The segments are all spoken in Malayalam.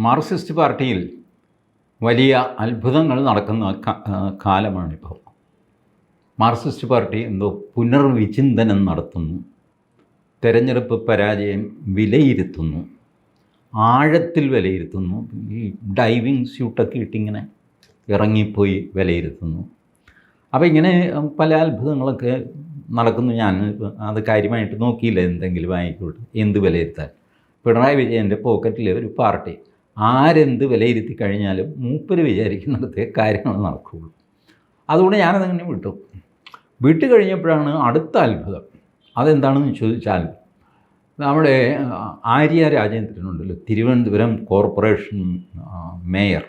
മാർക്സിസ്റ്റ് പാർട്ടിയിൽ വലിയ അത്ഭുതങ്ങൾ നടക്കുന്ന കാലമാണിപ്പോൾ. മാർക്സിസ്റ്റ് പാർട്ടി എന്തോ പുനർവിചിന്തനം നടത്തുന്നു. തെരഞ്ഞെടുപ്പ് പരാജയം വിലയിരുത്തുന്നു. ആഴത്തിൽ വിലയിരുത്തുന്നു. ഈ ഡൈവിങ് സ്യൂട്ടൊക്കെ ഇട്ടിങ്ങനെ ഇറങ്ങിപ്പോയി വിലയിരുത്തുന്നു. അപ്പോൾ ഇങ്ങനെ പല അത്ഭുതങ്ങളൊക്കെ നടക്കുന്നു. ഞാൻ അത് കാര്യമായിട്ട് നോക്കിയില്ല. എന്തെങ്കിലും ആയിക്കോട്ടെ. എന്ത് വിലയിരുത്താൻ? പിണറായി വിജയന്റെ പോക്കറ്റിലെ ഒരു പാർട്ടി. ആരെന്ത് വിലയിരുത്തി കഴിഞ്ഞാലും മൂപ്പർ വിചാരിക്കുന്നിടത്തേ കാര്യങ്ങൾ നടക്കുകയുള്ളൂ. അതുകൊണ്ട് ഞാനതങ്ങനെ വിട്ടു. വിട്ടു കഴിഞ്ഞപ്പോഴാണ് അടുത്ത അത്ഭുതം. അതെന്താണെന്ന് ചോദിച്ചാൽ നമ്മുടെ ആര്യ രാജേന്ദ്രനുണ്ടല്ലോ തിരുവനന്തപുരം കോർപ്പറേഷൻ മേയർ.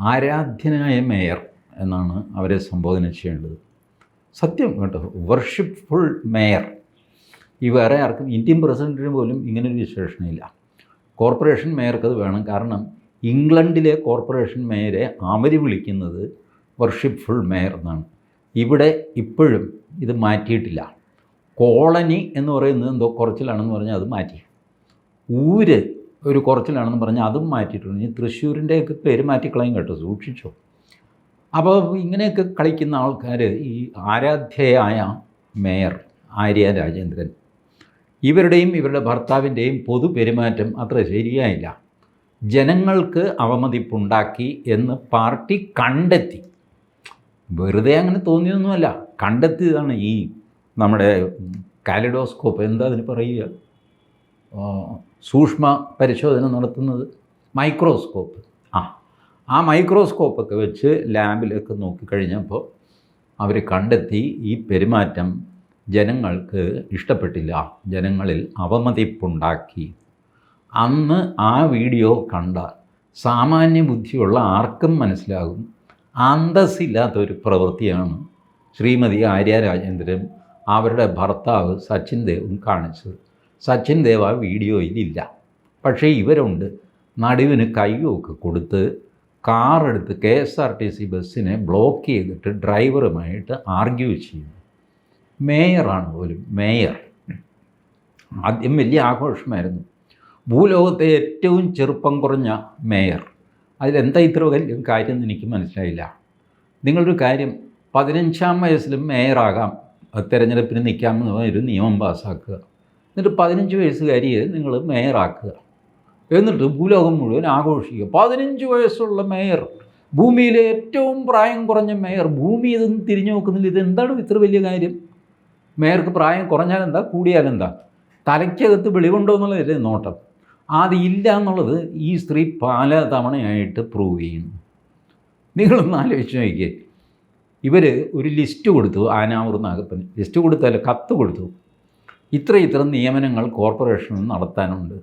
ആരാധ്യനായ മേയർ എന്നാണ് അവരെ സംബോധന ചെയ്യേണ്ടത്. സത്യം കേട്ടോ വർഷിപ്പ്ഫുൾ മേയർ. ഈ വേറെ ആർക്കും ഇന്ത്യൻ പ്രസിഡന്റിന് പോലും ഇങ്ങനൊരു വിശേഷണമില്ല. കോർപ്പറേഷൻ മേയർക്കത് വേണം. കാരണം ഇംഗ്ലണ്ടിലെ കോർപ്പറേഷൻ മേയറെ അവർ വിളിക്കുന്നത് വർഷിപ്പ് ഫുൾ മേയർ എന്നാണ്. ഇവിടെ ഇപ്പോഴും ഇത് മാറ്റിയിട്ടില്ല. കോളനി എന്ന് പറയുന്നത് എന്തോ കുറച്ചിലാണെന്ന് പറഞ്ഞാൽ അത് മാറ്റി. ഊര് ഒരു കുറച്ചിലാണെന്ന് പറഞ്ഞാൽ അതും മാറ്റിയിട്ടുണ്ട്. ഇനി തൃശ്ശൂരിന്റെയൊക്കെ പേര് മാറ്റിക്കളയും കേട്ടോ സൂക്ഷിച്ചോ. അപ്പോൾ ഇങ്ങനെയൊക്കെ കളിക്കുന്ന ആൾക്കാർ ഈ ആരാധ്യയായ മേയർ ആര്യ രാജേന്ദ്രൻ ഇവരുടെയും ഇവരുടെ ഭർത്താവിന്റെയും പൊതു പെരുമാറ്റം അത്ര ശരിയായില്ല. ജനങ്ങൾക്ക് അവമതിപ്പുണ്ടാക്കി എന്ന് പാർട്ടി കണ്ടെത്തി. വെറുതെ അങ്ങനെ തോന്നിയൊന്നുമല്ല കണ്ടെത്തിയതാണ് ഈ നമ്മുടെ കാലിഡോസ്കോപ്പ്. എന്താ അതിന് പറയുക? സൂക്ഷ്മ പരിശോധന നടത്തുന്നത്. മൈക്രോസ്കോപ്പ്. ആ ആ മൈക്രോസ്കോപ്പൊക്കെ വെച്ച് ലാബിലൊക്കെ നോക്കിക്കഴിഞ്ഞപ്പോൾ അവർ കണ്ടെത്തി ഈ പെരുമാറ്റം ജനങ്ങൾക്ക് ഇഷ്ടപ്പെട്ടില്ല. ജനങ്ങളിൽ അവമതിപ്പുണ്ടാക്കി. അന്ന് ആ വീഡിയോ കണ്ട സാമാന്യ ബുദ്ധിയുള്ള ആർക്കും മനസ്സിലാകും. അന്തസ്സില്ലാത്തൊരു പ്രവൃത്തിയാണ്. ശ്രീമതി ആര്യ രാജേന്ദ്രൻ അവരുടെ ഭർത്താവ് സച്ചിൻ ദേവും കാണിച്ചത്. സച്ചിൻ ദേവ് ആ വീഡിയോയിലില്ല പക്ഷേ ഇവരുണ്ട്. നടുവിന് കൈയൊക്കെ കൊടുത്ത് കാറെടുത്ത് K S R T C ബസ്സിനെ ബ്ലോക്ക് ചെയ്തിട്ട് ഡ്രൈവറുമായിട്ട് ആർഗ്യൂ ചെയ്യുന്നു. മേയറാണ് പോലും മേയർ. ആദ്യം വലിയ ആഘോഷമായിരുന്നു. ഭൂലോകത്തെ ഏറ്റവും ചെറുപ്പം കുറഞ്ഞ മേയർ. അതിലെന്താ ഇത്ര വലിയ കാര്യം എന്ന് എനിക്ക് മനസ്സിലായില്ല. നിങ്ങളൊരു കാര്യം പതിനഞ്ചാം വയസ്സിലും മേയറാകാം. തിരഞ്ഞെടുപ്പിന് നിൽക്കാമെന്ന് ഒരു നിയമം പാസ്സാക്കുക എന്നിട്ട് പതിനഞ്ച് വയസ്സുകാരിയെ നിങ്ങൾ മേയറാക്കുക. എന്നിട്ട് ഭൂലോകം മുഴുവൻ ആഘോഷിക്കുക. പതിനഞ്ച് വയസ്സുള്ള മേയർ ഭൂമിയിലെ ഏറ്റവും പ്രായം കുറഞ്ഞ മേയർ ഭൂമി ഇതൊന്നും തിരിഞ്ഞു നോക്കുന്നില്ല. ഇതെന്താണ് ഇത്ര വലിയ കാര്യം? മേയർക്ക് പ്രായം കുറഞ്ഞാൽ എന്താ? കൂടിയാൽ എന്താ? തലയ്ക്കകത്ത് വെളിവുണ്ടോ എന്നുള്ളതല്ലേ നോട്ടം. അതില്ല എന്നുള്ളത് ഈ സ്ത്രീ പല തവണയായിട്ട് പ്രൂവ് ചെയ്യുന്നു. നിങ്ങളൊന്ന് ആലോചിച്ച് നോക്കിയേ. ഇവർ ഒരു ലിസ്റ്റ് കൊടുത്തു ആനാവൂർ നാഗപ്പന് ലിസ്റ്റ് കൊടുത്തല്ല കത്ത് കൊടുത്തു. ഇത്ര ഇത്ര നിയമനങ്ങൾ കോർപ്പറേഷനിൽ നടത്താനുണ്ട്.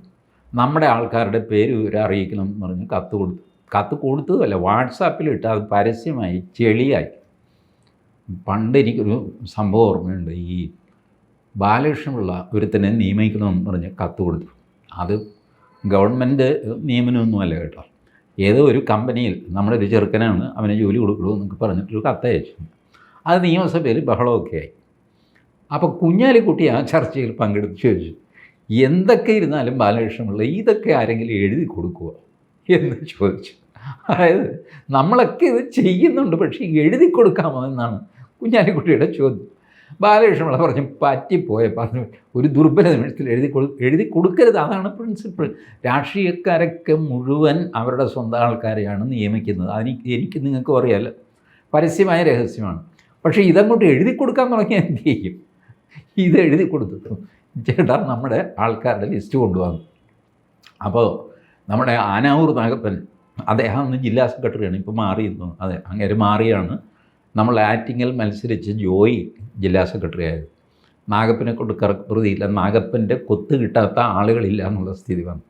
നമ്മുടെ ആൾക്കാരുടെ പേര് അറിയിക്കണം എന്ന് പറഞ്ഞ് കത്ത് കൊടുത്തു. കത്ത് കൊടുത്തതല്ല വാട്സാപ്പിലിട്ട് അത് പരസ്യമായി ചെളിയായി. പണ്ട് എനിക്കൊരു സംഭവം ഓർമ്മയുണ്ട്. ഈ ബാലകൃഷ്ണപിള്ള ഒരുത്തനെ നിയമിക്കണമെന്ന് പറഞ്ഞ് കത്ത് കൊടുത്തു. അത് ഗവൺമെന്റ് നിയമനമൊന്നുമല്ല കേട്ടോ. ഏതോ ഒരു കമ്പനിയിൽ നമ്മുടെ ഒരു ചെറുക്കനാണ് അവനെ ജോലി കൊടുക്കുള്ളൂ എന്നൊക്കെ പറഞ്ഞിട്ടൊരു കത്ത് അയച്ചു. അത് നിയമസഭയിൽ ബഹളമൊക്കെ ആയി. അപ്പോൾ കുഞ്ഞാലിക്കുട്ടി ആ ചർച്ചയിൽ പങ്കെടുത്ത് ചോദിച്ചു എന്തൊക്കെ ഇരുന്നാലും ബാലകൃഷ്ണപിള്ള ഇതൊക്കെ ആരെങ്കിലും എഴുതി കൊടുക്കുക എന്ന് ചോദിച്ചു. അതായത് നമ്മളൊക്കെ ഇത് ചെയ്യുന്നുണ്ട് പക്ഷേ എഴുതി കൊടുക്കാമോ എന്നാണ്. കുഞ്ഞാലിക്കുട്ടിയുടെ ചോദ്യം. ബാലകൃഷ്ണപിള്ള പറഞ്ഞു പറ്റിപ്പോയ. പറഞ്ഞു ഒരു ദുർബല നിമിഷത്തിൽ എഴുതി കൊടു എഴുതി കൊടുക്കരുത്. അതാണ് പ്രിൻസിപ്പിൾ. രാഷ്ട്രീയക്കാരൊക്കെ മുഴുവൻ അവരുടെ സ്വന്തം ആൾക്കാരെയാണ് നിയമിക്കുന്നത്. അതിന് എനിക്ക് നിങ്ങൾക്ക് അറിയാമല്ലോ പരസ്യമായ രഹസ്യമാണ്. പക്ഷേ ഇതങ്ങോട്ട് എഴുതി കൊടുക്കാൻ തുടങ്ങിയാൽ എന്ത് ചെയ്യും? ഇത് എഴുതി കൊടുത്തു ചേട്ടാ നമ്മുടെ ആൾക്കാരുടെ ലിസ്റ്റ് കൊണ്ടുവന്നു. അപ്പോൾ നമ്മുടെ ആനാവൂർ നാഗപ്പൻ അദ്ദേഹം അന്ന് ജില്ലാ സെക്രട്ടറിയാണ് ഇപ്പോൾ മാറിയിരുന്നു. അതെ അങ്ങേര് മാറിയാണ്. നമ്മൾ ആറ്റിങ്ങൽ മത്സരിച്ച് ജോയി ജില്ലാ സെക്രട്ടറി ആയത് നാഗപ്പനെ കൊണ്ട് കറപ്രതിയില്ല നാഗപ്പന്റെ കൊത്ത് കിട്ടാത്ത ആളുകളില്ല എന്നുള്ള സ്ഥിതി വന്നു.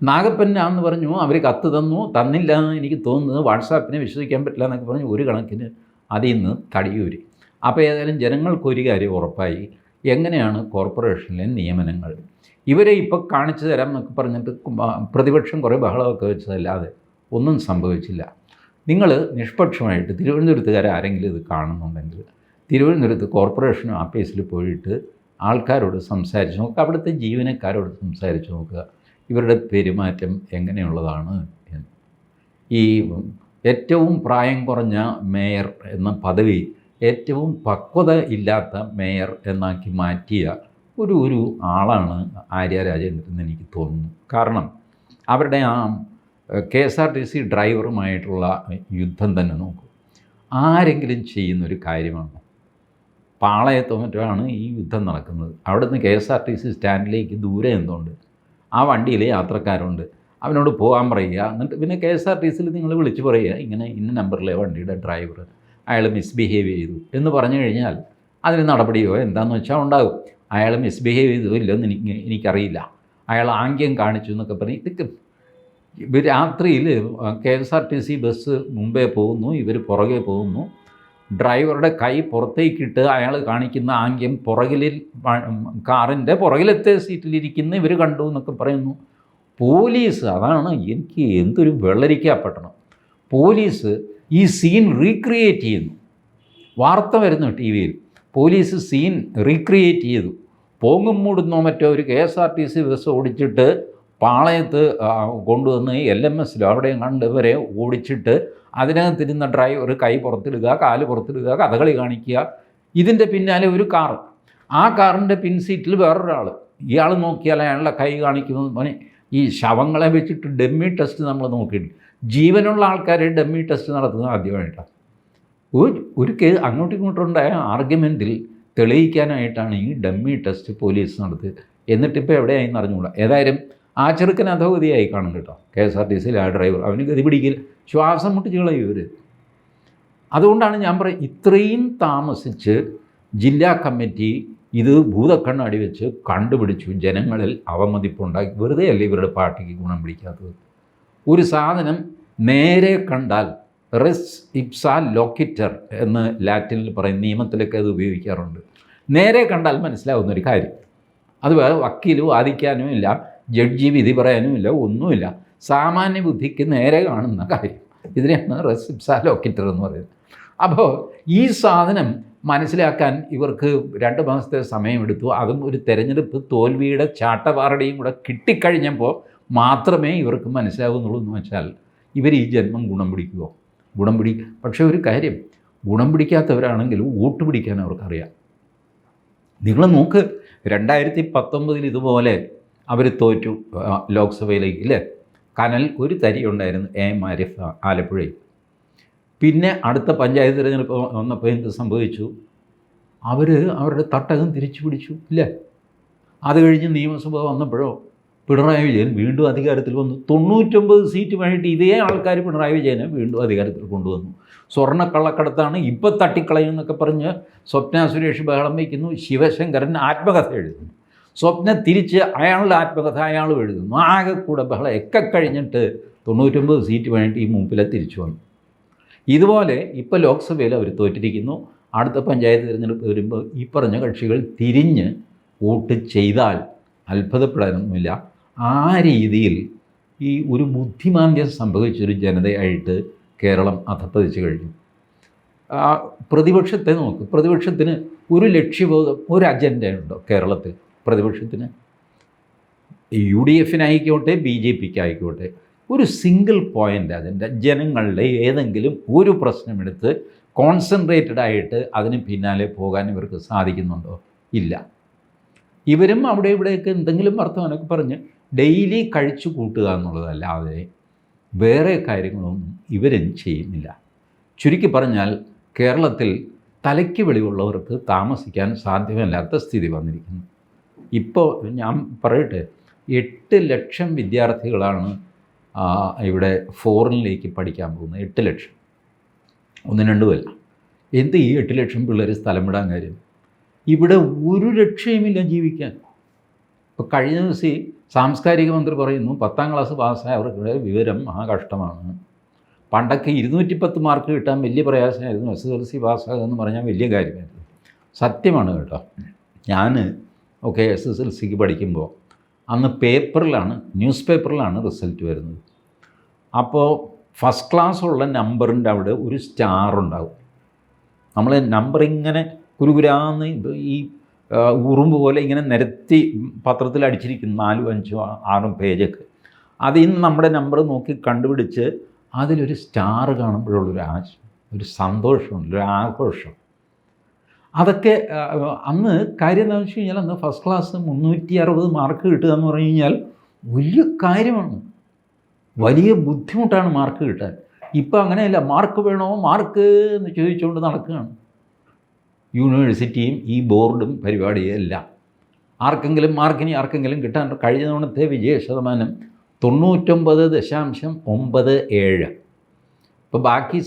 നാഗപ്പനാന്ന് പറഞ്ഞു അവർ കത്ത് തന്നു. തന്നില്ല എന്ന് എനിക്ക് തോന്നുന്നത് വാട്സാപ്പിനെ വിശ്വസിക്കാൻ പറ്റില്ല എന്നൊക്കെ പറഞ്ഞു ഒരു കണക്കിന് അതിൽ നിന്ന് തടിയൂരി. അപ്പോൾ ഏതായാലും ജനങ്ങൾക്കൊരു കാര്യം ഉറപ്പായി. എങ്ങനെയാണ് കോർപ്പറേഷനിലെ നിയമനങ്ങൾ? ഇവരെ ഇപ്പോൾ കാണിച്ചു തരാം എന്നൊക്കെ പറഞ്ഞിട്ട് പ്രതിപക്ഷം കുറേ ബഹളമൊക്കെ വെച്ചതല്ലാതെ ഒന്നും സംഭവിച്ചില്ല. നിങ്ങൾ നിഷ്പക്ഷമായിട്ട് തിരുവനന്തപുരത്തുകാരെ ആരെങ്കിലും ഇത് കാണുന്നുണ്ടെങ്കിൽ തിരുവനന്തപുരത്ത് കോർപ്പറേഷൻ ഓഫീസിൽ പോയിട്ട് ആൾക്കാരോട് സംസാരിച്ച് നോക്കുക. അവിടുത്തെ ജീവനക്കാരോട് സംസാരിച്ച് നോക്കുക. ഇവരുടെ പെരുമാറ്റം എങ്ങനെയുള്ളതാണ് എന്ന്. ഈ ഏറ്റവും പ്രായം കുറഞ്ഞ മേയർ എന്ന പദവി ഏറ്റവും പക്വത ഇല്ലാത്ത മേയർ എന്നാക്കി മാറ്റിയ ഒരു ഒരു ആളാണ് ആര്യ രാജേന്ദ്രൻ എന്ന് എനിക്ക് തോന്നുന്നു. കാരണം അവരുടെ ആ K S R T C ഡ്രൈവറുമായിട്ടുള്ള യുദ്ധം തന്നെ നോക്കൂ. ആരെങ്കിലും ചെയ്യുന്നൊരു കാര്യമാണ്? പാളയത്തോ മറ്റാണ് ഈ യുദ്ധം നടക്കുന്നത്. അവിടുന്ന് K S R T C സ്റ്റാൻഡിലേക്ക് ദൂരെ എന്തുണ്ട്? ആ വണ്ടിയിൽ യാത്രക്കാരുണ്ട്. അവനോട് പോകാൻ പറയുക. എന്നിട്ട് പിന്നെ കെ എസ് ആർ ടി സിയിൽ നിങ്ങൾ വിളിച്ച് പറയുക. ഇങ്ങനെ ഇന്ന നമ്പറിലെ വണ്ടിയുടെ ഡ്രൈവർ അയാൾ മിസ്ബിഹേവ് ചെയ്തു എന്ന് പറഞ്ഞു കഴിഞ്ഞാൽ അതിന് നടപടിയോ എന്താണെന്ന് വെച്ചാൽ ഉണ്ടാകും. അയാൾ മിസ്ബിഹേവ് ചെയ്തോ ഇല്ലെന്ന് എനിക്ക് എനിക്കറിയില്ല. അയാൾ ആംഗ്യം കാണിച്ചു എന്നൊക്കെ പറഞ്ഞ് ഇതൊക്കെ ഇവർ രാത്രിയിൽ K S R T C bus മുമ്പേ പോകുന്നു ഇവർ പുറകെ പോകുന്നു. ഡ്രൈവറുടെ കൈ പുറത്തേക്കിട്ട് അയാൾ കാണിക്കുന്ന ആംഗ്യം പുറകിലിൽ കാറിന്റെ പുറകിലത്തെ സീറ്റിലിരിക്കുന്ന ഇവർ കണ്ടു എന്നൊക്കെ പറയുന്നു. പോലീസ് അതാണ് എനിക്ക് എന്തൊരു വെള്ളരിക്കപ്പെട്ടണം പോലീസ് ഈ സീൻ റീക്രിയേറ്റ് ചെയ്യുന്നു. വാർത്ത വരുന്നു ടി വിയിൽ. പോലീസ് സീൻ റീക്രിയേറ്റ് ചെയ്തു. പോങ്ങും മൂടുന്നോ മറ്റോ ഒരു K S R T C bus ഓടിച്ചിട്ട് പാളയത്ത് കൊണ്ടുവന്ന് എൽ എം എസിലോ അവിടെയും കണ്ട് ഇവരെ ഓടിച്ചിട്ട് അതിനകത്തിരുന്ന ഡ്രൈവർ കൈ പുറത്തിടുക കാൽ പുറത്തിടുക കഥകളി കാണിക്കുക. ഇതിന്റെ പിന്നാലെ ഒരു കാർ ആ കാറിന്റെ പിൻസീറ്റിൽ വേറൊരാൾ ഇയാൾ നോക്കിയാൽ അയാളുടെ കൈ കാണിക്കുന്നത് പോലെ ഈ ശവങ്ങളെ വെച്ചിട്ട് ഡെമ്മി ടെസ്റ്റ് നമ്മൾ നോക്കിയിട്ടുണ്ട്. ജീവനുള്ള ആൾക്കാരെ ഡെമ്മി ടെസ്റ്റ് നടത്തുന്നത് ആദ്യമായിട്ടാണ്. ഒരു ഒരു കേ അങ്ങോട്ടും ഇങ്ങോട്ടും ഉണ്ടായ ആർഗ്യുമെന്റിൽ തെളിയിക്കാനായിട്ടാണ് ഈ ഡമ്മി ടെസ്റ്റ് പോലീസ് നടത്തിയത്. എന്നിട്ടിപ്പോൾ എവിടെയായി അറിഞ്ഞുകൂടാ. ഏതായാലും ആ ചെറുക്കൻ അധോഗതിയായി കാണും കേട്ടോ. കെ എസ് ആർ ടി സിയിൽ ആ ഡ്രൈവർ അവന് ഗതി പിടിക്കില്ല. ശ്വാസം മുട്ടിച്ച് കളയും ഇവർ അതുകൊണ്ടാണ് ഞാൻ പറയും ഇത്രയും താമസിച്ച് ജില്ലാ കമ്മിറ്റി ഇത് ഭൂതക്കണ്ണാടി വെച്ച് കണ്ടുപിടിച്ചു. ജനങ്ങളിൽ അവമതിപ്പുണ്ടാക്കി. വെറുതെ അല്ല ഇവരുടെ പാർട്ടിക്ക് ഗുണം പിടിക്കാത്തത്? ഒരു സാധനം നേരെ കണ്ടാൽ റിസ് ഇപ്സ ലോക്കിറ്റർ എന്ന് ലാറ്റിനിൽ പറയും നിയമത്തിലൊക്കെ അത് ഉപയോഗിക്കാറുണ്ട്. നേരെ കണ്ടാൽ മനസ്സിലാവുന്ന ഒരു കാര്യം. അത് വക്കീൽ വാദിക്കാനും ഇല്ല. ജഡ്ജി വിധി പറയാനുമില്ല ഒന്നുമില്ല. സാമാന്യ ബുദ്ധിക്ക് നേരെ കാണുന്ന കാര്യം. ഇതിനെയാണ് റെസ് ഇപ്സ ലോക്കിറ്റർ എന്ന് പറയുന്നത്. അപ്പോൾ ഈ സാധനം മനസ്സിലാക്കാൻ ഇവർക്ക് രണ്ട് മാസത്തെ സമയമെടുത്തു. അതും ഒരു തെരഞ്ഞെടുപ്പ് തോൽവിയുടെ ചാട്ടവാറടിയും കൂടെ കിട്ടിക്കഴിഞ്ഞപ്പോൾ മാത്രമേ ഇവർക്ക് മനസ്സിലാവുന്നുള്ളൂ എന്ന് വെച്ചാൽ ഇവർ ഈ ജന്മം ഗുണം പിടിക്കുമോ ഗുണം പിടി പക്ഷേ ഒരു കാര്യം ഗുണം പിടിക്കാത്തവരാണെങ്കിൽ വോട്ട് പിടിക്കാൻ അവർക്കറിയാം. നിങ്ങൾ നോക്ക് രണ്ടായിരത്തി പത്തൊമ്പതിൽ ഇതുപോലെ അവർ തോറ്റു ലോക്സഭയിലേക്ക് ഇല്ലേ? കനൽ ഒരു തരി ഉണ്ടായിരുന്നു എ എം ആരിഫ് ആലപ്പുഴയിൽ. പിന്നെ അടുത്ത പഞ്ചായത്ത് തിരഞ്ഞെടുപ്പ് വന്നപ്പോൾ എന്ത് സംഭവിച്ചു? അവർ അവരുടെ തട്ടകം തിരിച്ചു പിടിച്ചു ഇല്ലേ? അത് കഴിഞ്ഞ് നിയമസഭ വന്നപ്പോഴോ പിണറായി വിജയൻ വീണ്ടും അധികാരത്തിൽ വന്നു. തൊണ്ണൂറ്റൊമ്പത് സീറ്റ് വേണ്ടിയിട്ട് ഇതേ ആൾക്കാർ പിണറായി വിജയനെ വീണ്ടും അധികാരത്തിൽ കൊണ്ടുവന്നു. സ്വർണക്കള്ളക്കടത്താണ് ഇപ്പം തട്ടിക്കളയും എന്നൊക്കെ പറഞ്ഞ് സ്വപ്ന സുരേഷ് ബഹളം വയ്ക്കുന്നു ശിവശങ്കരൻ ആത്മകഥ എഴുതുന്നു. സ്വപ്ന തിരിച്ച് അയാളുടെ ആത്മകഥ അയാൾ എഴുതുന്നു. ആകെ കൂടെ ബഹളം ഒക്കെ കഴിഞ്ഞിട്ട് തൊണ്ണൂറ്റൊമ്പത് സീറ്റ് വേണ്ടി ഈ മുമ്പിലെ തിരിച്ചു വന്നു. ഇതുപോലെ ഇപ്പോൾ ലോക്സഭയിൽ അവർ തോറ്റിരിക്കുന്നു. അടുത്ത പഞ്ചായത്ത് തിരഞ്ഞെടുപ്പ് വരുമ്പോൾ ഈ പറഞ്ഞ കക്ഷികൾ തിരിഞ്ഞ് വോട്ട് ചെയ്താൽ അത്ഭുതപ്പെടാനൊന്നുമില്ല. ആ രീതിയിൽ ഈ ഒരു ബുദ്ധിമാന്ദ്യം സംഭവിച്ചൊരു ജനതയായിട്ട് കേരളം അധപ്പതിച്ച് കഴിഞ്ഞു. പ്രതിപക്ഷത്തെ നോക്ക്. പ്രതിപക്ഷത്തിന് ഒരു ലക്ഷ്യബോധം ഒരു അജണ്ടയുണ്ടോ കേരളത്തിൽ? പ്രതിപക്ഷത്തിന്. യു ഡി എഫിനായിക്കോട്ടെ ബി ജെ പിക്ക് ആയിക്കോട്ടെ ഒരു സിംഗിൾ പോയിന്റ് അതിന്റെ ജനങ്ങളുടെ ഏതെങ്കിലും ഒരു പ്രശ്നമെടുത്ത് കോൺസെൻട്രേറ്റഡ് ആയിട്ട് അതിന് പിന്നാലെ പോകാൻ ഇവർക്ക് സാധിക്കുന്നുണ്ടോ? ഇല്ല. ഇവരും അവിടെ ഇവിടെയൊക്കെ എന്തെങ്കിലും വർത്തമാനമൊക്കെ പറഞ്ഞ് ഡെയിലി കഴിച്ചു കൂട്ടുക എന്നുള്ളതല്ലാതെ വേറെ കാര്യങ്ങളൊന്നും ഇവരും ചെയ്യുന്നില്ല. ചുരുക്കി പറഞ്ഞാൽ കേരളത്തിൽ തലയ്ക്ക് വെളിവുള്ളവർക്ക് താമസിക്കാൻ സാധ്യമല്ലാത്ത സ്ഥിതി വന്നിരിക്കുന്നു. ഇപ്പോൾ ഞാൻ പറയട്ടെ എട്ട് ലക്ഷം വിദ്യാർത്ഥികളാണ് ഇവിടെ ഫോറിനിലേക്ക് പഠിക്കാൻ പോകുന്നത്. എട്ട് ലക്ഷം. ഒന്നും രണ്ടുമല്ല എന്ത് ഈ എട്ട് ലക്ഷം പിള്ളേർ സ്ഥലം വിടാൻ കാര്യം? ഇവിടെ ഒരു രക്ഷയുമില്ല ജീവിക്കാൻ. ഇപ്പോൾ കഴിഞ്ഞ ദിവസം സാംസ്കാരിക മന്ത്രി പറയുന്നു പത്താം ക്ലാസ് പാസ്സായവർക്ക് വിവരം മഹാകഷ്ടമാണ്. പണ്ടൊക്കെ ഇരുന്നൂറ്റി പത്ത് മാർക്ക് കിട്ടാൻ വലിയ പ്രയാസമായിരുന്നു എസ് എസ് എൽ സി പാസ്സാകുമെന്ന് പറഞ്ഞാൽ വലിയ കാര്യമായിരുന്നു. സത്യമാണ് കേട്ടോ. ഞാൻ ഒക്കെ എസ് എസ് എൽ സിക്ക് പഠിക്കുമ്പോൾ അന്ന് പേപ്പറിലാണ് ന്യൂസ് പേപ്പറിലാണ് റിസൾട്ട് വരുന്നത്. അപ്പോൾ ഫസ്റ്റ് ക്ലാസ് ഉള്ള നമ്പറിന്റെ അവിടെ ഒരു സ്റ്റാർ ഉണ്ടാകും നമ്മൾ നമ്പർ ഇങ്ങനെ കുരുകുരാന്ന് ഈ ഉറുമ്പ് പോലെ ഇങ്ങനെ നിരത്തി പത്രത്തിൽ അടിച്ചിരിക്കുന്നു നാലും അഞ്ചും ആറും പേജൊക്കെ. അതിൽ നിന്ന് നമ്മുടെ നമ്പർ നോക്കി കണ്ടുപിടിച്ച് അതിലൊരു സ്റ്റാർ കാണുമ്പോഴുള്ളൊരു ആശ ഒരു സന്തോഷമുണ്ട് ഒരു ആഘോഷം. അതൊക്കെ അന്ന് കാര്യം എന്താണെന്ന് വെച്ച് കഴിഞ്ഞാൽ അന്ന് ഫസ്റ്റ് ക്ലാസ് മുന്നൂറ്റി അറുപത് മാർക്ക് കിട്ടുക എന്ന് പറഞ്ഞു കഴിഞ്ഞാൽ വലിയ കാര്യമാണ്. വലിയ ബുദ്ധിമുട്ടാണ് മാർക്ക് കിട്ടാൻ. ഇപ്പം അങ്ങനെയല്ല മാർക്ക് വേണോ? മാർക്ക് എന്ന് ചോദിച്ചുകൊണ്ട് നടക്കുകയാണ്. യൂണിവേഴ്സിറ്റിയും ഈ ബോർഡും പരിപാടിയും എല്ലാം. ആർക്കെങ്കിലും മാർക്കിന് ആർക്കെങ്കിലും കിട്ടാൻ കഴിഞ്ഞ തവണത്തെ വിജയ ശതമാനം തൊണ്ണൂറ്റൊമ്പത് ദശാംശം ഒമ്പത് ഏഴ്. ഇപ്പോൾ ബാക്കി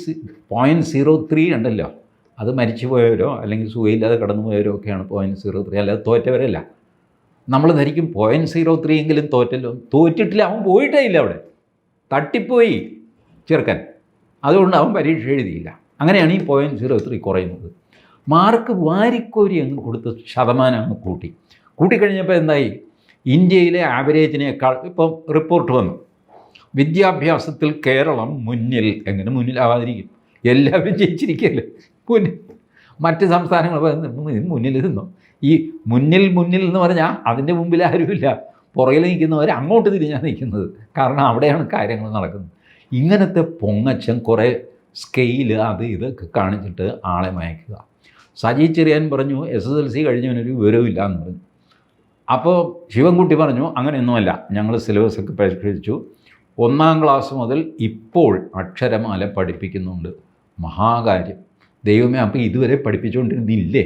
പോയിന്റ് സീറോ ത്രീ ഉണ്ടല്ലോ. അത് മരിച്ചു പോയവരോ അല്ലെങ്കിൽ സുഖയില്ലാതെ കടന്നു പോയവരോ ഒക്കെയാണ് പോയിന്റ് സീറോ ത്രീ അല്ലാതെ തോറ്റവരല്ല. നമ്മൾ ധരിക്കും പോയിന്റ് സീറോ ത്രീ എങ്കിലും തോറ്റല്ലോ. തോറ്റിട്ടില്ല അവൻ പോയിട്ടേ ഇല്ല അവിടെ. തട്ടിപ്പോയി ചെറുക്കൻ. അതുകൊണ്ട് അവൻ പരീക്ഷ എഴുതിയില്ല. അങ്ങനെയാണ് ഈ പോയിന്റ് സീറോ ത്രീ കുറയുന്നത്. മാർക്ക് വാരിക്കോരി അങ്ങ് കൊടുത്ത് ശതമാനം അങ്ങ് കൂട്ടി. കൂട്ടിക്കഴിഞ്ഞപ്പോൾ എന്തായി? ഇന്ത്യയിലെ ആവറേജിനേക്കാൾ ഇപ്പം റിപ്പോർട്ട് വന്നു. വിദ്യാഭ്യാസത്തിൽ കേരളം മുന്നിൽ. എങ്ങനെ മുന്നിലാവാതിരിക്കും? എല്ലാവരും ജയിച്ചിരിക്കുകയല്ലേ മുന്നിൽ. മറ്റ് സംസ്ഥാനങ്ങൾ മുന്നിൽ നിന്നോ? ഈ മുന്നിൽ മുന്നിൽ എന്ന് പറഞ്ഞാൽ അതിന്റെ മുമ്പിൽ ആരുമില്ല. പുറകിൽ നിൽക്കുന്നവർ അങ്ങോട്ട് തിരിഞ്ഞാണ് നിൽക്കുന്നത്. കാരണം അവിടെയാണ് കാര്യങ്ങൾ നടക്കുന്നത്. ഇങ്ങനത്തെ പൊങ്ങച്ചം കുറേ സ്കെയിൽ അത് ഇതൊക്കെ കാണിച്ചിട്ട് ആളെ മയക്കുക. സജി ചെറിയാൻ പറഞ്ഞു എസ് എസ് എൽ സി കഴിഞ്ഞവനൊരു വിവരവുമില്ല എന്ന് പറഞ്ഞു. അപ്പോൾ ശിവൻകുട്ടി പറഞ്ഞു അങ്ങനെയൊന്നുമല്ല. ഞങ്ങൾ സിലബസൊക്കെ പരിഷ്കരിച്ചു. ഒന്നാം ക്ലാസ് മുതൽ ഇപ്പോൾ അക്ഷരമാല പഠിപ്പിക്കുന്നുണ്ട്. മഹാകാര്യം. ദൈവമേ അപ്പം ഇതുവരെ പഠിപ്പിച്ചുകൊണ്ടിരുന്നില്ലേ?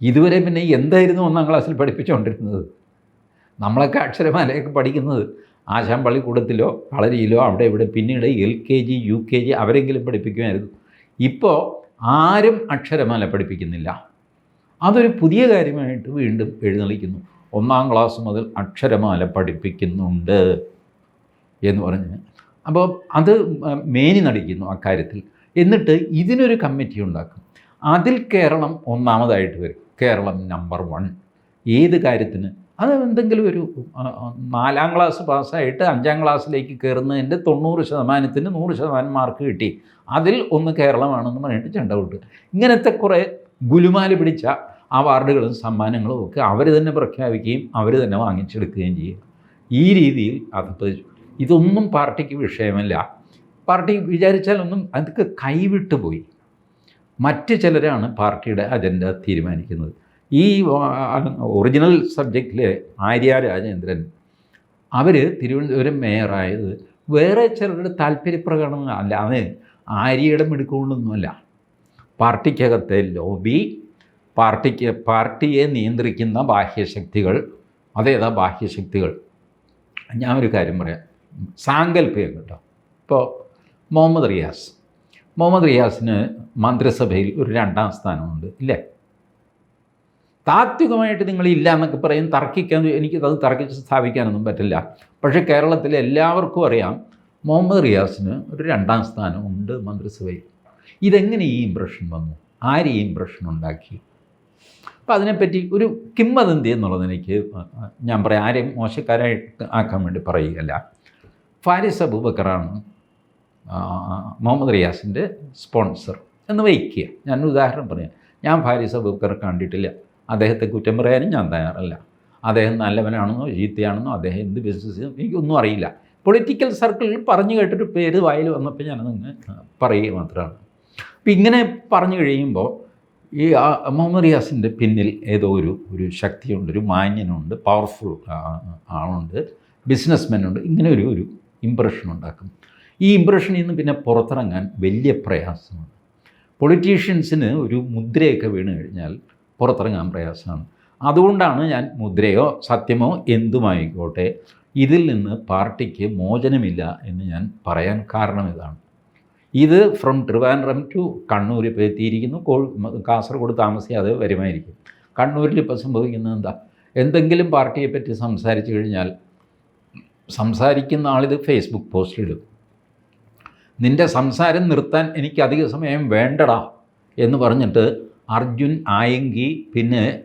ഇതുവരെ പിന്നെ എന്തായിരുന്നു ഒന്നാം ക്ലാസ്സിൽ പഠിപ്പിച്ചുകൊണ്ടിരുന്നത്? നമ്മളൊക്കെ അക്ഷരമാലയൊക്കെ പഠിക്കുന്നത് ആശാൻ പള്ളിക്കൂടത്തിലോ കളരിയിലോ അവിടെ ഇവിടെ പിന്നീട് L K G U K G അവരെങ്കിലും പഠിപ്പിക്കുമായിരുന്നു. ഇപ്പോൾ ആരും അക്ഷരമാല പഠിപ്പിക്കുന്നില്ല. അതൊരു പുതിയ കാര്യമായിട്ട് വീണ്ടും എഴുന്നള്ളിക്കുന്നു. ഒന്നാം ക്ലാസ് മുതൽ അക്ഷരമാല പഠിപ്പിക്കുന്നുണ്ട് എന്ന് പറഞ്ഞ്. അപ്പോൾ അത് മേനി നടിക്കുന്നു അക്കാര്യത്തിൽ. എന്നിട്ട് ഇതിനൊരു കമ്മിറ്റി ഉണ്ടാക്കും. അതിൽ കേരളം ഒന്നാമതായിട്ട് വരും. കേരളം നമ്പർ വൺ ഏത് കാര്യത്തിന്? അത് എന്തെങ്കിലും ഒരു നാലാം ക്ലാസ് പാസ്സായിട്ട് അഞ്ചാം ക്ലാസ്സിലേക്ക് കയറുന്നതിന്റെ തൊണ്ണൂറ് ശതമാനത്തിന് നൂറ് ശതമാനം മാർക്ക് കിട്ടി. അതിൽ ഒന്ന് കേരളമാണെന്ന് പറഞ്ഞിട്ട് ചെണ്ട വിട്ടു. ഇങ്ങനത്തെ കുറേ ഗുലുമാല പിടിച്ച അവാർഡുകളും സമ്മാനങ്ങളും ഒക്കെ അവർ തന്നെ പ്രഖ്യാപിക്കുകയും അവർ തന്നെ വാങ്ങിച്ചെടുക്കുകയും ചെയ്യും ഈ രീതിയിൽ അത് ഇതൊന്നും പാർട്ടിക്ക് വിഷയമല്ല. പാർട്ടി വിചാരിച്ചാലൊന്നും അതൊക്കെ കൈവിട്ടു പോയി. മറ്റ് ചിലരാണ് പാർട്ടിയുടെ അജണ്ട തീരുമാനിക്കുന്നത്. ഈ ഒറിജിനൽ സബ്ജക്റ്റിലെ ആര്യ രാജേന്ദ്രൻ അവർ തിരുവനന്തപുരം മേയറായത് വേറെ ചിലരുടെ താല്പര്യപ്രകടനം അല്ലാതെ ആര്യയുടെ മിടുക്കുകൊണ്ടൊന്നുമല്ല. പാർട്ടിക്കകത്തെ ലോബി പാർട്ടിക്ക് പാർട്ടിയെ നിയന്ത്രിക്കുന്ന ബാഹ്യശക്തികൾ അതേതാ ബാഹ്യശക്തികൾ? ഞാൻ ഒരു കാര്യം പറയാം. സാങ്കല്പികം കേട്ടോ. ഇപ്പോൾ മുഹമ്മദ് റിയാസ്. മുഹമ്മദ് റിയാസിന് മന്ത്രിസഭയിൽ ഒരു രണ്ടാം സ്ഥാനമുണ്ട് ഇല്ലേ? താത്വികമായിട്ട് നിങ്ങൾ ഇല്ല എന്നൊക്കെ പറയും തർക്കിക്കാൻ എനിക്ക് അത് തർക്കിച്ച് സ്ഥാപിക്കാനൊന്നും പറ്റില്ല. പക്ഷേ കേരളത്തിലെ എല്ലാവർക്കും അറിയാം മുഹമ്മദ് റിയാസിന് ഒരു രണ്ടാം സ്ഥാനമുണ്ട് മന്ത്രിസഭയിൽ. ഇതെങ്ങനെ ഈ ഇംപ്രഷൻ വന്നു? ആര് ഈ ഇമ്പ്രഷൻ ഉണ്ടാക്കി? അപ്പോൾ അതിനെപ്പറ്റി ഒരു കിംവദന്തി എന്നുള്ളത് എനിക്ക് ഞാൻ പറയാം ആരെയും മോശക്കാരായിട്ട് ആക്കാൻ വേണ്ടി പറയുകയല്ല. ഫാരിസ് അബൂബക്കറാണ് മുഹമ്മദ് റിയാസിന്റെ സ്പോൺസർ എന്ന് വയ്ക്കുക ഞാൻ ഉദാഹരണം പറയാം. ഞാൻ ഫാരിസ് അബൂബക്കർ കണ്ടിട്ടില്ല. അദ്ദേഹത്തെ കുറ്റം പറയാനും ഞാൻ തയ്യാറല്ല. അദ്ദേഹം നല്ലവനാണെന്നോ ചീത്തയാണെന്നോ അദ്ദേഹം എന്ത് ബിസിനസ് എനിക്കൊന്നും അറിയില്ല. പൊളിറ്റിക്കൽ സർക്കിളിൽ പറഞ്ഞു കേട്ടൊരു പേര് വായിൽ വന്നപ്പോൾ ഞാനതങ്ങ് പറയുക മാത്രമാണ്. അപ്പം ഇങ്ങനെ പറഞ്ഞു കഴിയുമ്പോൾ ഈ മുഹമ്മദ് റിയാസിന്റെ പിന്നിൽ ഏതോ ഒരു ഒരു ശക്തിയുണ്ട് ഒരു മാന്യനുണ്ട് പവർഫുൾ ആളുണ്ട് ബിസിനസ്മെനുണ്ട് ഇങ്ങനെ ഒരു ഒരു ഇമ്പ്രഷൻ ഉണ്ടാക്കും. ഈ ഇംപ്രഷനിൽ നിന്ന് പിന്നെ പുറത്തിറങ്ങാൻ വലിയ പ്രയാസമാണ്. പൊളിറ്റീഷ്യൻസിന് ഒരു മുദ്രയൊക്കെ വീണ് കഴിഞ്ഞാൽ പുറത്തിറങ്ങാൻ പ്രയാസമാണ്. അതുകൊണ്ടാണ് ഞാൻ മുദ്രയോ സത്യമോ എന്തുമായിക്കോട്ടെ ഇതിൽ നിന്ന് പാർട്ടിക്ക് മോചനമില്ല എന്ന് ഞാൻ പറയാൻ കാരണം ഇതാണ്. ഇത് ഫ്രം ട്രിവാൻഡ്രം ടു കണ്ണൂർ ഇപ്പോൾ എത്തിയിരിക്കുന്നു. കോ കാസർഗോഡ് താമസിയാതെ വരുമായിരിക്കും. കണ്ണൂരിൽ ഇപ്പോൾ സംഭവിക്കുന്നത് എന്താ? എന്തെങ്കിലും പാർട്ടിയെപ്പറ്റി സംസാരിച്ചു കഴിഞ്ഞാൽ സംസാരിക്കുന്ന ആളിത് ഫേസ്ബുക്ക് പോസ്റ്റ് ഇടും നിന്റെ സംസാരം നിർത്താൻ എനിക്ക് അധിക സമയം വേണ്ടടാ എന്ന് പറഞ്ഞിട്ട് അർജുൻ ആയെങ്കി പിന്നെ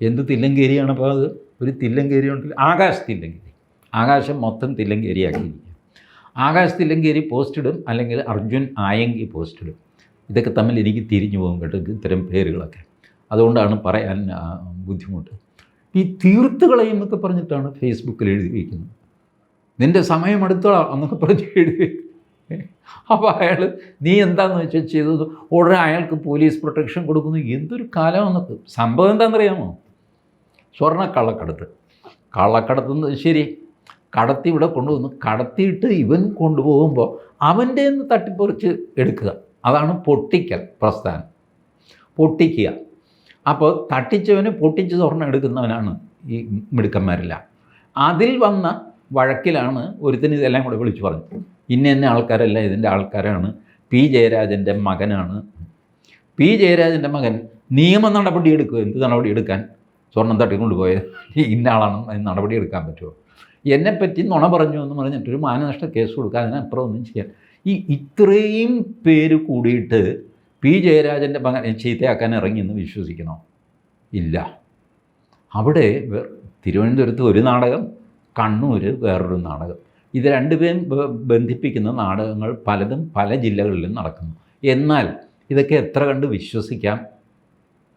എന്ത് തില്ലങ്കേരിയാണ് അപ്പോൾ അത്? ഒരു തില്ലങ്കേരി ഉണ്ടല്ലോ. ആകാശ് തില്ലങ്കേരി. ആകാശം മൊത്തം തില്ലങ്കേരിയാക്കിയിരിക്കുക. ആകാശ് തില്ലങ്കേരി പോസ്റ്റ് ഇടും അല്ലെങ്കിൽ അർജുൻ ആയെങ്കി പോസ്റ്റ് ഇടും ഇതൊക്കെ തമ്മിൽ എനിക്ക് തിരിഞ്ഞു പോകും കേട്ടോ ഇത്തരം പേരുകളൊക്കെ. അതുകൊണ്ടാണ് പറയാൻ ബുദ്ധിമുട്ട്. ഈ തീർത്തുകളെയും എന്നൊക്കെ പറഞ്ഞിട്ടാണ് ഫേസ്ബുക്കിൽ എഴുതി വയ്ക്കുന്നത് നിന്റെ സമയം എടുത്തോളാം എന്നൊക്കെ പറഞ്ഞ് എഴുതി അപ്പോൾ അയാൾ നീ എന്താണെന്ന് വെച്ചാൽ ചെയ്തത്? ഉടനെ അയാൾക്ക് പോലീസ് പ്രൊട്ടക്ഷൻ കൊടുക്കുന്നു. എന്തൊരു കാലമെന്നൊക്കെ സംഭവം എന്താണെന്നറിയാമോ സ്വർണ കള്ളക്കടത്ത് കള്ളക്കടത്ത് ശരി കടത്തി ഇവിടെ കൊണ്ടുവന്നു കടത്തിയിട്ട് ഇവൻ കൊണ്ടുപോകുമ്പോൾ അവന്റെ നിന്ന് തട്ടിപ്പറിച്ച് എടുക്കുക. അതാണ് പൊട്ടിക്കൽ പ്രസ്ഥാനം. പൊട്ടിക്കുക. അപ്പോൾ തട്ടിച്ചവന് പൊട്ടിച്ച് സ്വർണം എടുക്കുന്നവനാണ് ഈ മിടുക്കന്മാരെല്ലാം. അതിൽ വന്ന വഴക്കിലാണ് ഒരുത്തിന് ഇതെല്ലാം കൂടെ വിളിച്ചു പറഞ്ഞു. ഇന്ന ആൾക്കാരല്ല ഇതിന്റെ ആൾക്കാരാണ്. പി ജയരാജന്റെ മകനാണ്. പി ജയരാജന്റെ മകൻ നിയമ നടപടി എടുക്കുക. എന്ത് നടപടി എടുക്കാൻ? സ്വർണം തട്ടിക്കൊണ്ടുപോയത് ഇന്ന ആളാണ്. അതിന് നടപടി എടുക്കാൻ പറ്റുമോ? എന്നെപ്പറ്റി നുണ പറഞ്ഞു എന്ന് പറഞ്ഞിട്ട് ഒരു മാനനഷ്ട കേസ് കൊടുക്കുക. അതിനപ്പുറം ഒന്നും ചെയ്യാൻ. ഈ ഇത്രയും പേര് കൂടിയിട്ട് പി ജയരാജന്റെ മകൻ ചീത്തയാക്കാൻ ഇറങ്ങി എന്ന് വിശ്വസിക്കണോ? ഇല്ല. അവിടെ തിരുവനന്തപുരത്ത് ഒരു നാടകം കണ്ണൂർ വേറൊരു നാടകം. ഇത് രണ്ടുപേരും ബന്ധിപ്പിക്കുന്ന നാടകങ്ങൾ പലതും പല ജില്ലകളിലും നടക്കുന്നു. എന്നാൽ ഇതൊക്കെ എത്ര കണ്ട് വിശ്വസിക്കാം?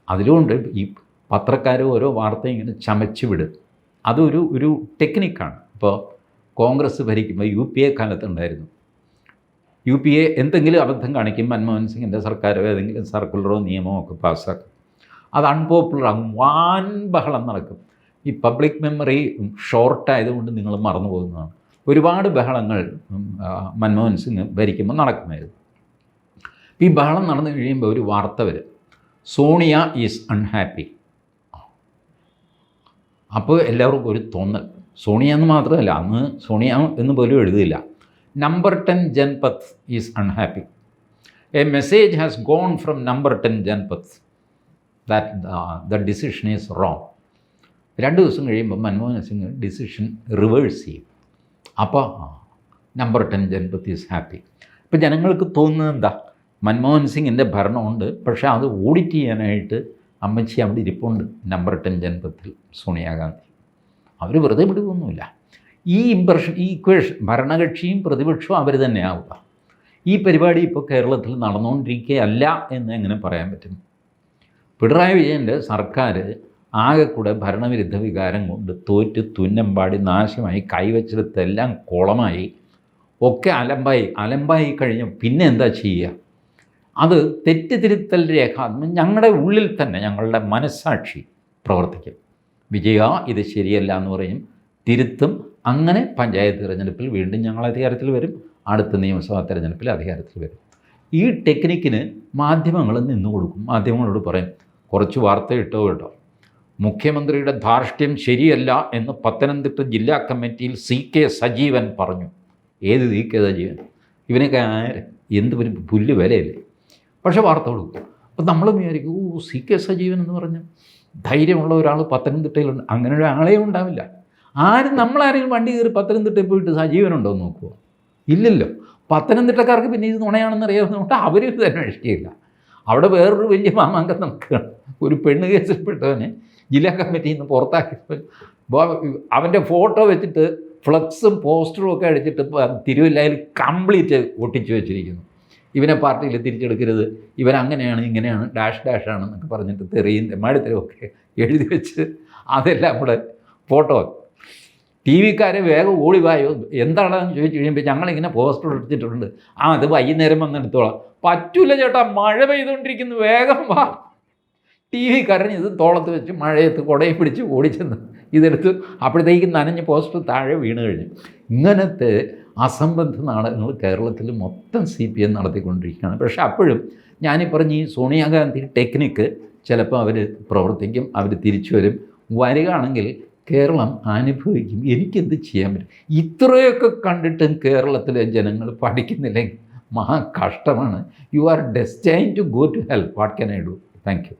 അതിലുകൊണ്ട് ഈ പത്രക്കാർ ഓരോ വാർത്ത ഇങ്ങനെ ചമച്ചു വിടും. അതൊരു ഒരു ടെക്നിക്കാണ്. ഇപ്പോൾ കോൺഗ്രസ് ഭരിക്കുമ്പോൾ യു പി എ കാലത്തുണ്ടായിരുന്നു യു പി എ എന്തെങ്കിലും അബദ്ധം കാണിക്കും മൻമോഹൻ സിംഗിന്റെ സർക്കാരോ ഏതെങ്കിലും സർക്കുലറോ നിയമമോ ഒക്കെ പാസ്സാക്കും. അത് അൺപോപ്പുലർ ആകും. വാൻ ബഹളം നടക്കും. ഈ പബ്ലിക് മെമ്മറി ഷോർട്ടായതുകൊണ്ട് നിങ്ങൾ മറന്നു പോകുന്നതാണ് ഒരുപാട് ബഹളങ്ങൾ മൻമോഹൻ സിംഗ് ഭരിക്കുമ്പോൾ നടക്കുമായിരുന്നു. ഈ ബഹളം നടന്നു കഴിയുമ്പോൾ ഒരു വാർത്ത വരും. സോണിയ ഈസ് അൺഹാപ്പി അപ്പോൾ എല്ലാവർക്കും ഒരു തോന്നൽ. സോണിയ എന്ന് മാത്രമല്ല അന്ന് സോണിയ എന്ന് പോലും എഴുതിയില്ല. Number ten Janpath is unhappy a message has gone from number ten Janpath that the decision is wrong രണ്ട് ദിവസം കഴിയുമ്പോൾ മൻമോഹൻ സിംഗ് ഡിസിഷൻ റിവേഴ്സ് ചെയ്യും. അപ്പോൾ number ten Janpath is happy അപ്പോൾ ജനങ്ങൾക്ക് തോന്നുന്നത് എന്താ? മൻമോഹൻ സിംഗിന്റെ ഭരണമുണ്ട് പക്ഷേ അത് ഓഡിറ്റ് ചെയ്യാനായിട്ട് അമ്മച്ചി അവിടെ ഇരിപ്പുണ്ട് നമ്പർ ടെൻ ജനപത്തിൽ സോണിയാഗാന്ധി അവർ വെറുതെ വിടുകയൊന്നുമില്ല. ഈ ഇംപ്രഷൻ ഈ ഇക്വേഷൻ ഭരണകക്ഷിയും പ്രതിപക്ഷവും അവർ തന്നെയാവുക. ഈ പരിപാടി ഇപ്പോൾ കേരളത്തിൽ നടന്നുകൊണ്ടിരിക്കുകയല്ല എന്ന് എങ്ങനെ പറയാൻ പറ്റും? പിണറായി വിജയന്റെ സർക്കാർ ആകെ കൂടെ ഭരണവിരുദ്ധ വികാരം കൊണ്ട് തോറ്റ് തുന്നമ്പാടി നാശമായി കൈവച്ചെടുത്തെല്ലാം കുളമായി ഒക്കെ അലമ്പായി. അലമ്പായി കഴിഞ്ഞ് പിന്നെ എന്താ ചെയ്യുക? അത് തെറ്റുതിരുത്തൽ രേഖ. ഞങ്ങളുടെ ഉള്ളിൽ തന്നെ ഞങ്ങളുടെ മനസ്സാക്ഷി പ്രവർത്തിക്കും. വിജയ ഇത് ശരിയല്ല എന്ന് പറയും. തിരുത്തും. അങ്ങനെ പഞ്ചായത്ത് തിരഞ്ഞെടുപ്പിൽ വീണ്ടും ഞങ്ങൾ അധികാരത്തിൽ വരും. അടുത്ത നിയമസഭാ തിരഞ്ഞെടുപ്പിൽ അധികാരത്തിൽ വരും. ഈ ടെക്നിക്കിന് മാധ്യമങ്ങൾ നിന്നു കൊടുക്കും. മാധ്യമങ്ങളോട് പറയും. കുറച്ച് വാർത്ത ഇട്ടോ കേട്ടോ. മുഖ്യമന്ത്രിയുടെ ധാർഷ്ട്യം ശരിയല്ല എന്ന് പത്തനംതിട്ട ജില്ലാ കമ്മിറ്റിയിൽ സി കെ സജീവൻ പറഞ്ഞു. ഏത് സി കെ സജീവൻ? ഇവനൊക്കെ എന്ത് ഒരു പുല്ല് വിലയല്ലേ? പക്ഷേ വാർത്ത കൊടുക്കും. അപ്പം നമ്മൾ വിചാരിക്കും ഓ സി കെ സജീവൻ എന്ന് പറഞ്ഞു ധൈര്യമുള്ള ഒരാൾ പത്തനംതിട്ടയിലുണ്ട്. അങ്ങനെ ഒരാളെ ഉണ്ടാവില്ല. ആരും നമ്മളാരെങ്കിലും വണ്ടി കയറി പത്തനംതിട്ടയിൽ പോയിട്ട് സജീവനുണ്ടോ എന്ന് നോക്കുമോ ഇല്ലല്ലോ. പത്തനംതിട്ടക്കാർക്ക് പിന്നെ ഇത് നുണയാണെന്ന് അറിയാവുന്നതുകൊണ്ട് അവരും ഇത് അന്വേഷിക്കില്ല അവിടെ വേറൊരു വലിയ മാമാങ്കം നടക്കുകയാണ് ഒരു പെണ്ണ് കേസിൽപ്പെട്ടവനെ ജില്ലാ കമ്മിറ്റിയിൽ നിന്ന് പുറത്താക്കി അവന്റെ ഫോട്ടോ വെച്ചിട്ട് ഫ്ലക്സും പോസ്റ്ററും ഒക്കെ അടിച്ചിട്ട് തിരുവല്ലയിൽ കംപ്ലീറ്റ് ഒട്ടിച്ചു വെച്ചിരിക്കുന്നു. ഇവനെ പാർട്ടിയിൽ തിരിച്ചെടുക്കരുത്. ഇവൻ അങ്ങനെയാണ് ഇങ്ങനെയാണ് ഡാഷ് ഡാഷ് ആണ് എന്നൊക്കെ പറഞ്ഞിട്ട് തെറിയും തെമ്മാടിത്തരവും ഒക്കെ എഴുതി വെച്ച് അതെല്ലാം കൂടെ ഫോട്ടോ. ടി വിക്കാരെ വേഗം ഓടിവായോ എന്താണെന്ന് ചോദിച്ചു കഴിയുമ്പോൾ ഞങ്ങളിങ്ങനെ പോസ്റ്റർ എടുത്തിട്ടുണ്ട്. ആ അത് വൈകുന്നേരം വന്നെടുത്തോളാം. പറ്റൂല ചേട്ടാ മഴ പെയ്തുകൊണ്ടിരിക്കുന്നു. വേഗം വാ. ടി വി കരഞ്ഞത് തോളത്ത് വെച്ച് മഴയത്ത് കുടയും പിടിച്ച് ഓടിച്ചെന്ന് ഇതെടുത്ത് അപ്പോഴത്തേക്കും നനഞ്ഞ് പോസ്റ്റർ താഴെ വീണ് കഴിഞ്ഞു. ഇങ്ങനത്തെ അസംബന്ധ നാടകങ്ങൾ കേരളത്തിൽ മൊത്തം സി പി എം നടത്തിക്കൊണ്ടിരിക്കുകയാണ്. പക്ഷേ അപ്പോഴും ഞാനീ പറഞ്ഞ ഈ സോണിയാഗാന്ധി ടെക്നിക്ക് ചിലപ്പോൾ അവർ പ്രവർത്തിക്കും അവർ തിരിച്ചു വരും. വരികയാണെങ്കിൽ കേരളം അനുഭവിക്കും. എനിക്കെന്ത് ചെയ്യാൻ പറ്റും? ഇത്രയൊക്കെ കണ്ടിട്ടും കേരളത്തിലെ ജനങ്ങൾ പഠിക്കുന്നില്ലെങ്കിൽ മഹാ കഷ്ടമാണ്. You are destine to go to help what can I do thank you